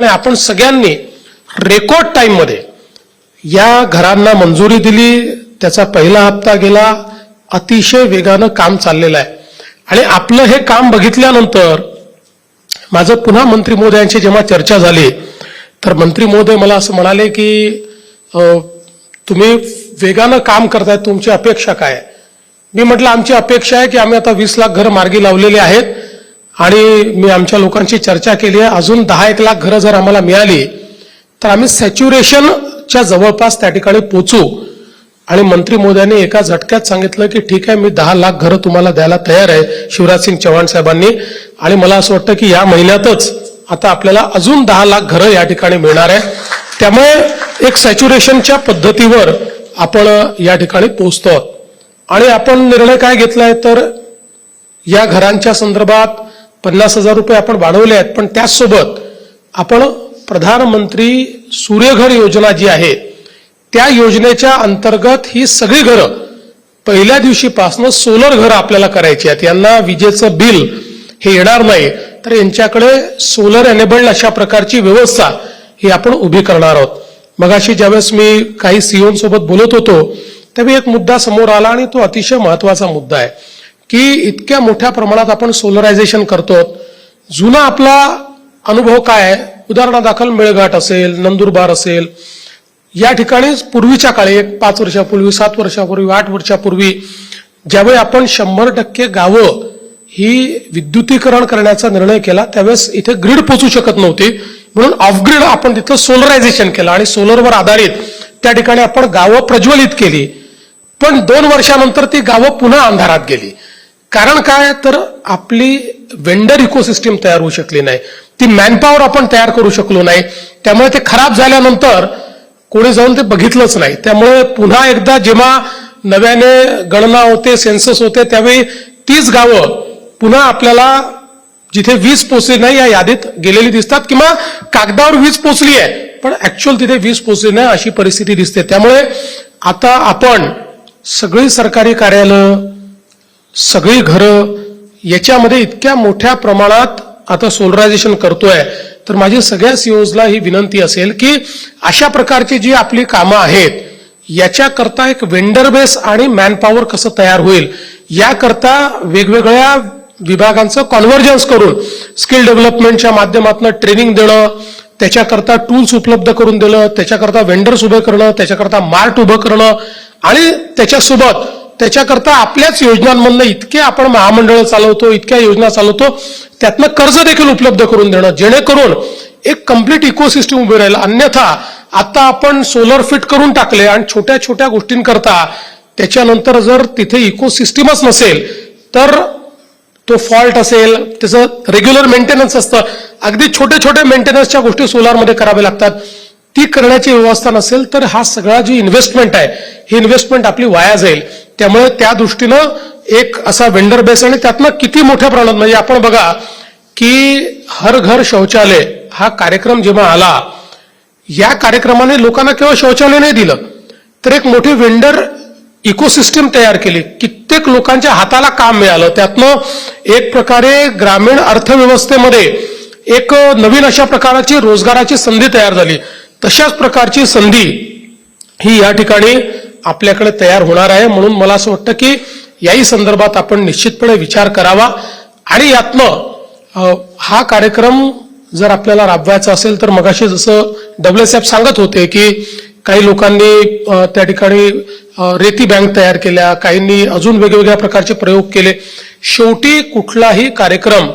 आणि आपण सगळ्यांनी रेकॉर्ड टाईममध्ये या घरांना मंजुरी दिली त्याचा पहिला हप्ता गेला अतिशय वेगानं काम चाललेलं आहे. आणि आपलं हे काम बघितल्यानंतर माझं पुन्हा मंत्री महोदयांची जेव्हा चर्चा झाली तर मंत्री महोदय मला असं म्हणाले की तुम्ही वेगानं काम करताय तुमची अपेक्षा काय मी म्हटलं आमची अपेक्षा आहे की आम्ही आता वीस लाख घरं मार्गी लावलेले आहेत. आणि मी आमच्या लोकांची चर्चा केली आहे. अजून दहा एक लाख घरं जर आम्हाला मिळाली तर आम्ही सॅच्युरेशनच्या जवळपास त्या ठिकाणी पोचू. आणि मंत्री मोदयांनी एका झटक्यात सांगितलं की ठीक आहे मी दहा लाख घरं तुम्हाला द्यायला तयार आहे शिवराज सिंग चव्हाण साहेबांनी. आणि मला असं वाटतं की या महिन्यातच आता आपल्याला अजून दहा लाख घरं या ठिकाणी मिळणार आहे. त्यामुळे एक सॅच्युरेशनच्या पद्धतीवर आपण या ठिकाणी पोचतो आणि आपण निर्णय काय घेतलाय? तर या घरांच्या संदर्भात पन्नास हजार रुपये आपण वाढवले आहेत पण त्याचसोबत आपण प्रधानमंत्री सूर्यघर योजना जी आहे त्या योजनेच्या अंतर्गत ही सगळी घरं पहिल्या दिवशीपासून सोलर घरं आपल्याला करायची आहेत. यांना विजेचं बिल हे येणार नाही. तर यांच्याकडे सोलर एनेबल्ड अशा प्रकारची व्यवस्था ही आपण उभी करणार आहोत. मगाशी ज्यावेळेस मी काही सीओ सोबत बोलत होतो त्यावेळी एक मुद्दा समोर आला आणि तो अतिशय महत्त्वाचा मुद्दा आहे. की इतक्या मोठ्या प्रमाणात आपण सोलरायझेशन करतो जुना आपला अनुभव काय आहे? उदाहरणादाखल मेळघाट असेल नंदुरबार असेल या ठिकाणी पूर्वीच्या काळी एक पाच वर्षापूर्वी सात वर्षापूर्वी आठ वर्षापूर्वी ज्यावेळी आपण शंभर टक्के गावं ही विद्युतीकरण करण्याचा निर्णय केला त्यावेळेस इथे ग्रीड पोचू शकत नव्हती. म्हणून ऑफग्रीड आपण तिथं सोलरायझेशन केलं आणि सोलरवर आधारित त्या ठिकाणी आपण गावं प्रज्वलित केली. पण दोन वर्षानंतर ती गावं पुन्हा अंधारात गेली. कारण काय? तर आपली वेंडर इकोसिस्टीम तयार होऊ शकली नाही. ती मॅनपॉवर आपण तयार करू शकलो नाही. त्यामुळे ते खराब झाल्यानंतर कोणी जाऊन ते बघितलंच नाही. त्यामुळे पुन्हा एकदा जेव्हा नव्याने गणना होते सेन्सस होते त्यावेळी तीच गावं पुन्हा आपल्याला जिथे वीज पोचली नाही या यादीत गेलेली दिसतात किंवा कागदावर वीज पोचली आहे. पण ऍक्च्युअल तिथे वीज पोचली नाही अशी परिस्थिती दिसते. त्यामुळे आता आपण सगळी सरकारी कार्यालय सगळी घरं याच्यामध्ये इतक्या मोठ्या प्रमाणात आता सोलरायझेशन करतोय. तर माझी सगळ्या सीओजला ही विनंती असेल की अशा प्रकारची जी आपली कामं आहेत याच्याकरता एक वेंडर बेस आणि मॅनपॉवर कसं तयार होईल याकरता वेगवेगळ्या विभागांचं कॉन्व्हर्जन्स करून स्किल डेव्हलपमेंटच्या माध्यमातून ट्रेनिंग देणं त्याच्याकरता टूल्स उपलब्ध करून दिलं त्याच्याकरता वेंडर्स उभे करणं त्याच्याकरता मार्ट उभं करणं आणि त्याच्यासोबत त्याच्याकरता आपल्याच योजनांमधनं इतके आपण महामंडळ चालवतो इतक्या योजना चालवतो त्यातनं कर्ज देखील उपलब्ध करून देणं जेणेकरून एक कंप्लीट इकोसिस्टम उभी राहील. अन्यथा आता आपण सोलर फिट करून टाकले आणि छोट्या छोट्या गोष्टींकरता त्याच्यानंतर जर तिथे इकोसिस्टमच नसेल तर तो फॉल्ट असेल त्याचं रेग्युलर मेंटेनन्स असतं. अगदी छोट्या छोट्या मेंटेनन्सच्या गोष्टी सोलारमध्ये कराव्या लागतात. ती करण्याची व्यवस्था नसेल तर हा सगळा जी इन्व्हेस्टमेंट आहे ही इन्व्हेस्टमेंट आपली वाया जाईल. त्यामुळे त्या दृष्टीनं एक असा वेंडर बेस आणि त्यातनं किती मोठ्या प्रमाणात म्हणजे आपण बघा की हर घर शौचालय हा कार्यक्रम जेव्हा आला या कार्यक्रमाने लोकांना केवळ शौचालय नाही दिलं तर एक मोठी वेंडर इकोसिस्टम तयार केली. कित्येक लोकांच्या हाताला काम मिळालं. त्यातनं एक प्रकारे ग्रामीण अर्थव्यवस्थेमध्ये एक नवीन अशा प्रकारची रोजगाराची संधी तयार झाली. तशाच प्रकारची संधी ही या ठिकाणी आपल्याकडे तयार होणार आहे. म्हणून मला असं वाटतं की याही संदर्भात आपण निश्चितपणे विचार करावा. आणि यातनं हा कार्यक्रम जर आपल्याला राबवायचा असेल तर मगाशी जसं डब्ल्यू साहेब सांगत होते की काही लोकांनी त्या ठिकाणी रेती बँक तयार केल्या काहींनी अजून वेगवेगळ्या प्रकारचे प्रयोग केले. शेवटी कुठलाही कार्यक्रम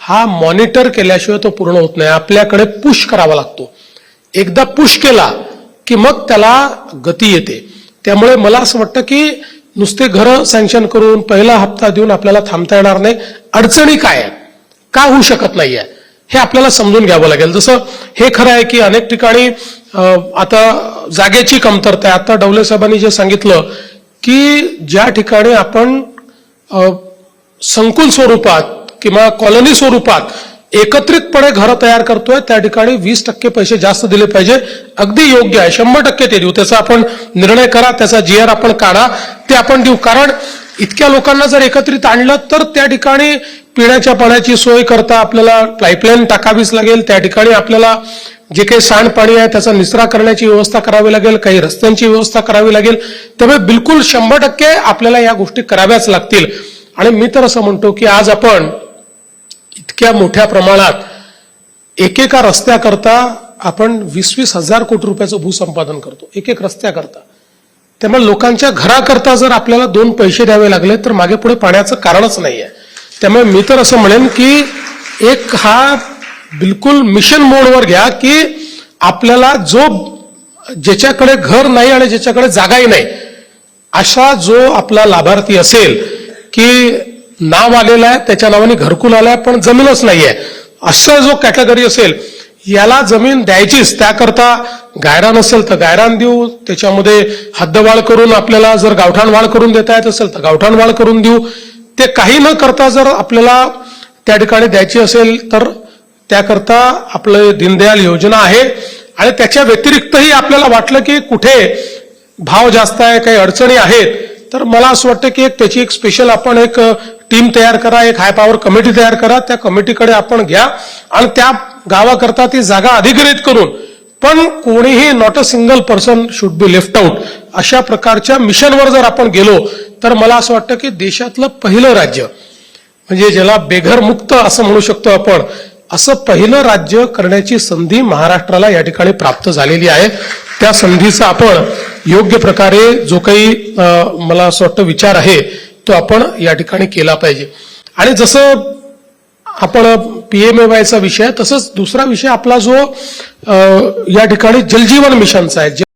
हा मॉनिटर केल्याशिवाय तो पूर्ण होत नाही. आपल्याकडे पुश करावा लागतो. एकदा पुश केला की मग त्याला गती येते. त्यामुळे मला असं वाटतं की नुसते घरं सँक्शन करून पहिला हप्ता देऊन आपल्याला थांबता येणार नाही. अडचणी काय आहेत? का होऊ शकत नाहीये? हे आपल्याला समजून घ्यावं लागेल. जसं हे खरं आहे की अनेक ठिकाणी आता जागेची कमतरता आहे. आता डवले साहेबांनी जे सांगितलं की ज्या ठिकाणी आपण संकुल स्वरूपात किंवा कॉलनी स्वरूपात एकत्रितपणे घरं तयार करतोय. त्या ठिकाणी वीस टक्के पैसे जास्त दिले पाहिजे. अगदी योग्य आहे. शंभर टक्के ते देऊ. त्याचा आपण निर्णय करा. त्याचा जी आर आपण काढा. ते आपण देऊ. कारण इतक्या लोकांना जर एकत्रित आणलं तर त्या ठिकाणी पिण्याच्या पाण्याची सोय करता आपल्याला पाईपलाईन टाकावीच लागेल. त्या ठिकाणी आपल्याला जे काही सांडपाणी आहे त्याचा निचरा करण्याची व्यवस्था करावी लागेल. काही रस्त्यांची व्यवस्था करावी लागेल. त्यामुळे बिलकुल शंभर टक्के आपल्याला या गोष्टी कराव्याच लागतील. आणि मी तर असं म्हणतो की आज आपण इतक्या मोठ्या प्रमाणात एकेका रस्त्याकरता आपण वीस वीस हजार कोटी रुपयाचं भूसंपादन करतो. एक एक रस्त्याकरता. त्यामुळे लोकांच्या घराकरता जर आपल्याला दोन पैसे द्यावे लागले तर मागे पुढे पाण्याचं कारणच नाही आहे त्यामुळे मी तर असं म्हणेन की एक हा बिलकुल मिशन मोडवर घ्या की आपल्याला जो ज्याच्याकडे घर नाही आणि ज्याच्याकडे जागाही नाही अशा जो आपला लाभार्थी असेल की नाव आलेलं आहे त्याच्या नावाने घरकुल आलाय पण जमीनच नाहीये. असं जो कॅटेगरी असेल याला जमीन द्यायचीच. त्याकरता गायरान असेल तर गायरान देऊ त्याच्यामध्ये हद्दवाढ करून आपल्याला जर गावठाण वाढ करून देता येत असेल तर गावठाण वाढ करून देऊ. ते काही न करता जर आपल्याला त्या ठिकाणी द्यायची असेल तर त्याकरता आपलं दीनदयाल योजना आहे. आणि त्याच्या व्यतिरिक्तही आपल्याला वाटलं की कुठे भाव जास्त आहे काही अडचणी आहेत तर मला असं वाटतं की एक त्याची एक स्पेशल आपण एक टीम तयार करा एक हाय पॉवर कमिटी तयार करा त्या कमिटीकडे आपण घ्या आणि त्या गावाकरता ती जागा अधिग्रहित करून. पण कोणीही not a single person should be left out अशा प्रकारच्या मिशनवर जर आपण गेलो तर मला असं वाटतं की देशातलं पहिलं राज्य म्हणजे ज्याला बेघर मुक्त असं म्हणू शकतो आपण असं पहिलं राज्य करण्याची संधी महाराष्ट्राला या ठिकाणी प्राप्त झालेली आहे. त्या संधीचा आपण योग्य प्रकारे जो काही मला असं वाटतं विचार आहे तो आपण या ठिकाणी केला पाहिजे. आणि जसं आपण पीएमएवायचा विषय तसंच दुसरा विषय आपला जो या ठिकाणी जलजीवन मिशनचा आहे.